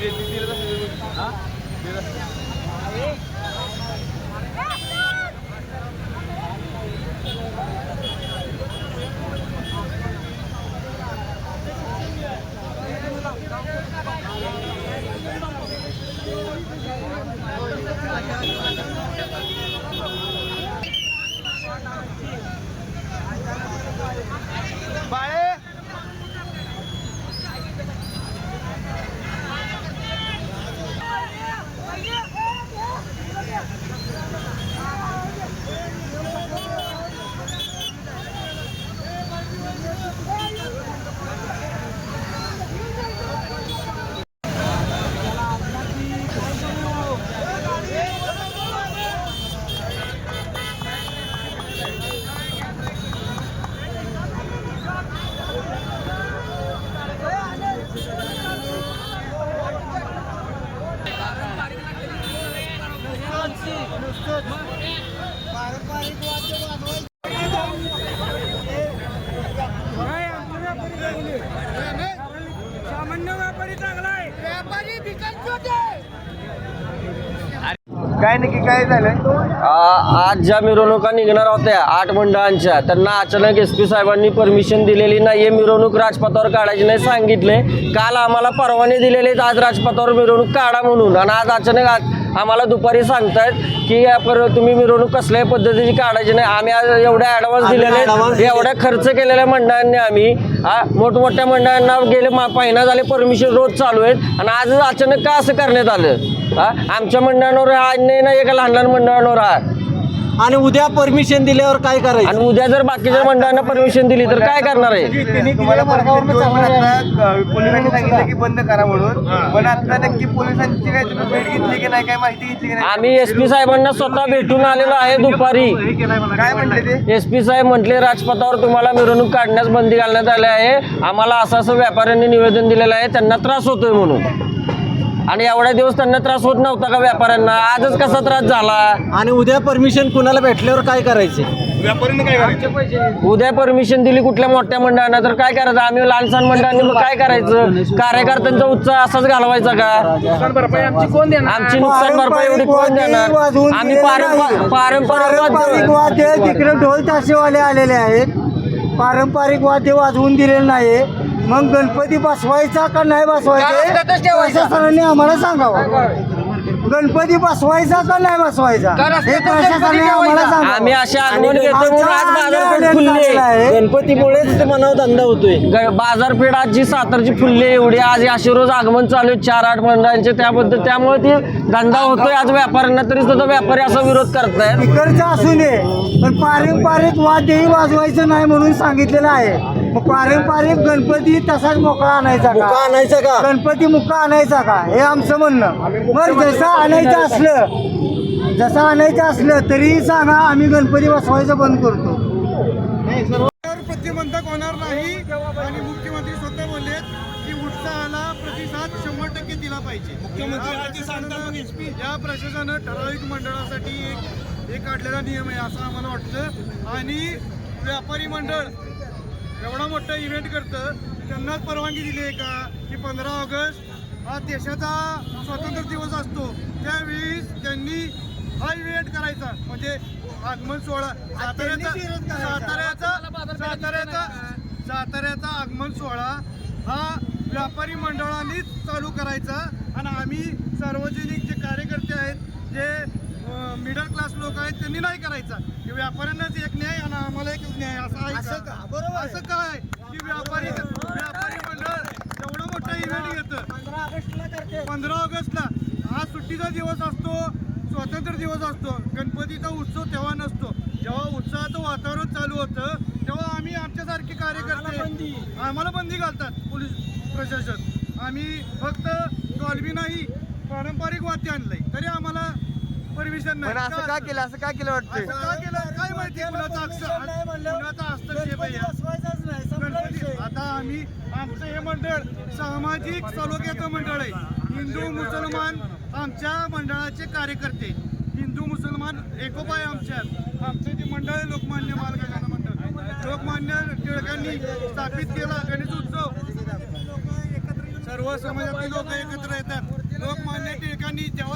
ते- ते- ते रस्ते- हा? ते रस्ते. बाळे सामान्य व्यापारी चांगला आहे. व्यापारी काय नक्की काय झालं आ- आज ज्या मिरवणुका निघणार होत्या आठ मंडळांच्या त्यांना अचानक एस पी साहेबांनी परमिशन दिलेली नाही मिरवणूक राजपथावर काढायची नाही सांगितले. काल आम्हाला परवाने दिलेले आहेत आज राजपथावर मिरवणूक काढा म्हणून. आणि आज अचानक आम्हाला दुपारी सांगतायत की या पर तुम्ही मिरवणूक कसल्याही पद्धतीची काढायची नाही. आम्ही आज एवढे ॲडव्हान्स दिलेले एवढ्या खर्च केलेल्या मंडळांनी आम्ही आ, मोठमोठ्या मंडळांना गेले मा- महिना झाले परमिशन रोज चालू आहेत. आणि आज अचानक का असं करण्यात आलं? हा आमच्या मंडळांवर हा अन्याय नाही एका लहान लहान मंडळांवर हा आणि उद्या परमिशन दिल्यावर काय करायचं? आणि उद्या जर बाकीच्या मंडळांना परमिशन दिली तर काय करणार आहे? तुम्हाला परमिशन देऊन पण आता, अ, पोलिसांनी सांगितलं की बंद करा म्हणून. पण आता नक्की पोलिसांची काय तुम्ही भेट घेतली की नाही काय माहिती घेतली की नाही? आम्ही एस पी साहेबांना स्वतः भेटून आलेलो आहे दुपारी. काय म्हणले ते? एस पी साहेब म्हटले राजपथावर तुम्हाला मिरवणूक काढण्यास बंदी घालण्यात आली आहे. आम्हाला असं असं व्यापाऱ्यांनी निवेदन दिलेलं आहे. त्यांना त्रास होतोय म्हणून. आणि एवढ्या दिवस त्यांना त्रास होत नव्हता का व्यापाऱ्यांना? आजच कसा त्रास झाला? आणि उद्या परमिशन कुणाला भेटल्यावर काय करायचे? उद्या परमिशन दिली कुठल्या मोठ्या मंडळांना? तर काय करायचं? आम्ही लहान सहान मंडळांनी मग काय करायचं? कार्यकर्त्यांचा उत्साह असाच घालवायचा का? आमची नुकसान भरपाई एवढी कोण देणार? आम्ही पारंपा- पारंपरिक वाद्य तिकडे ढोल ताशेवाले आलेले आहेत. पारंपरिक वाद्य वाजवून दिलेलं नाही. मग गणपती बसवायचा का नाही बसवायचा? प्रशासनाने आम्हाला सांगावं. गणपती बसवायचा का नाही बसवायचा? हे प्रशासनाने आम्हाला सांगावं. आम्ही अशी घेतो आज बाजारपेठ आहे. गणपतीमुळेच मनाव धंदा होतोय. बाजारपेठ आज जी सातारची फुलली एवढी आज अशी रोज आगमन चालू आहे. चार आठ मंडळांचे त्याबद्दल त्यामुळे ती धंदा होतोय. आज व्यापाऱ्यांना तरी सुद्धा व्यापारी असा विरोध करतायत. इकडचं असू नये पण पारंपरिक वाद्यही वाजवायचं नाही म्हणून सांगितलेलं आहे. मग पारंपरिक गणपती तसाच मोकळा आणायचा का? आणायचं का? गणपती मुक्का आणायचा का? हे आमचं म्हणणं. मग जसं आणायचं असलं जसं आणायचं असलं तरी सांगा आम्ही गणपती बसवायचं बंद करतो. प्रतिबंधक होणार नाही आणि मुख्यमंत्री स्वतः बोलले की उत्साहाला प्रतिसाद शंभर टक्के दिला पाहिजे. मुख्यमंत्री या प्रशासनानं ठराविक मंडळासाठी एक एक काढलेला नियम आहे असं आम्हाला वाटतं. आणि व्यापारी मंडळ एवढा मोठा इव्हेंट करतं त्यांनाच परवानगी दिली आहे का? की पंधरा ऑगस्ट हा देशाचा स्वातंत्र्य दिवस असतो. त्यावेळी त्यांनी हा इव्हेंट करायचा. म्हणजे आगमन सोहळा. साताऱ्याचा साताऱ्याचा साताऱ्याचा साताऱ्याचा आगमन सोहळा हा व्यापारी मंडळांनीच चालू करायचा. आणि आम्ही सार्वजनिक जे कार्यकर्ते आहेत जे मिडल क्लास लोक आहेत त्यांनी नाही करायचा. की व्यापाऱ्यांनाच एक न्याय आणि आम्हाला एकच न्याय असं आहे का? बरोबर असं काय? की व्यापारी व्यापारी मंडळ एवढं मोठं इव्हेंट घेतं. पंधरा ऑगस्टला हा सुट्टीचा दिवस असतो स्वातंत्र्य दिवस असतो गणपतीचा उत्सव तेव्हा नसतो. जेव्हा उत्साहाचं वातावरण चालू होतं तेव्हा आम्ही आमच्यासारखे कार्यकर्ते आम्हाला बंदी. घालतात पोलीस प्रशासन. आम्ही फक्त डॉल्बी नाही पारंपरिक वाद्य आणलंय. तरी आम्हाला परमिशन नाही. पण असं का केलं? असं का केलं वाटतंय? असं का केलं? काय माहिती कुणाचा अक्षर कुणाचा हस्तक्षेप आहे यात? गणपती आता आम्ही आमचं हे मंडळ सामाजिक सलोख्याचं मंडळ आहे. हिंदू मुसलमान आमच्या मंडळाचे कार्यकर्ते. हिंदू मुसलमान एकोपा आहे आमच्यात आमचं जे मंडळ आहे लोकमान्य बालगंगा मंडळ. लोकमान्य टिळकांनी स्थापित केला गणेश उत्सव. सर्व समाजातील लोक एकत्र येतात. लोकमान्य टिळकांनी जेव्हा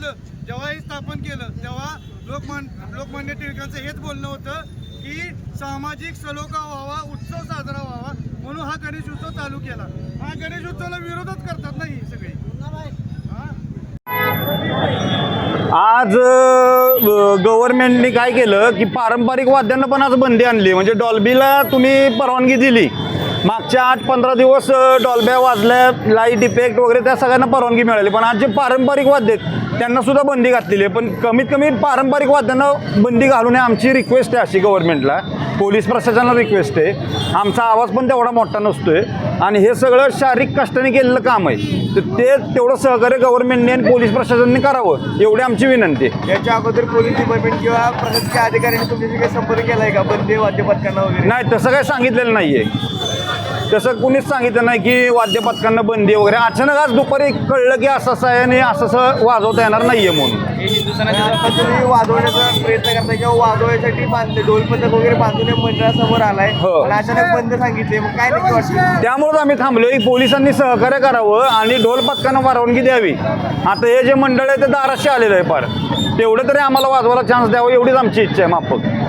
सांगितलं जेव्हा हे स्थापन केलं तेव्हा लोकमान लोकमान्य टिळकांचं हेच बोलणं होतं की सामाजिक सलोखा व्हावा उत्सव साजरा व्हावा म्हणून हा गणेश उत्सव चालू केला. हा गणेश उत्सवाला विरोधच करतात ना ही सगळी. आज गव्हर्नमेंटने काय केलं की पारंपरिक वाद्यांना पण आज बंदी आणली. म्हणजे डॉल्बीला तुम्ही परवानगी दिली. मागच्या आठ पंधरा दिवस डॉल्ब्या वाजल्या लाइट इफेक्ट वगैरे त्या सगळ्यांना परवानगी मिळाली. पण आज जे पारंपरिक वाद्य आहेत त्यांना सुद्धा बंदी घातलेली आहे. पण कमीत कमी पारंपरिक वाद्यांना बंदी घालून आमची रिक्वेस्ट आहे अशी गव्हर्नमेंटला पोलीस प्रशासनाला रिक्वेस्ट आहे. आमचा आवाज पण तेवढा मोठा नसतोय. आणि हे सगळं शारीरिक कष्टाने केलेलं काम आहे. तर ते तेवढं सहकार्य गव्हर्नमेंटने आणि पोलीस प्रशासनाने करावं एवढी आमची विनंती आहे. याच्या अगोदर पोलीस डिपार्टमेंट किंवा प्रशासकीय अधिकाऱ्यांनी तुमच्याशी काही संपर्क केलाय का? बंदी वाद्य पथकांना वगैरे? नाही तसं काही सांगितलेलं नाही आहे तसं कुणीच सांगितलं नाही की वाद्यपथकांना बंदी वगैरे. अचानक आज दुपारी कळलं की असं असं आहे आणि असं असं वाजवता येणार नाही आहे म्हणून. तुम्ही वाजवण्याचा प्रयत्न करताय किंवा वाजवण्यासाठी बांधले ढोल पथक वगैरे बांधून मंडळासमोर आलाय. हो. आणि अचानक बंद सांगितले. मग काय नक्की त्यामुळेच आम्ही थांबलोय. पोलिसांनी सहकार्य करावं आणि ढोल पथकांना परवानगी द्यावी. आता हे जे मंडळ आहे ते दाराशी आलेलं आहे फार तेवढं तरी आम्हाला वाजवायला चान्स द्यावा एवढीच आमची इच्छा आहे माफक.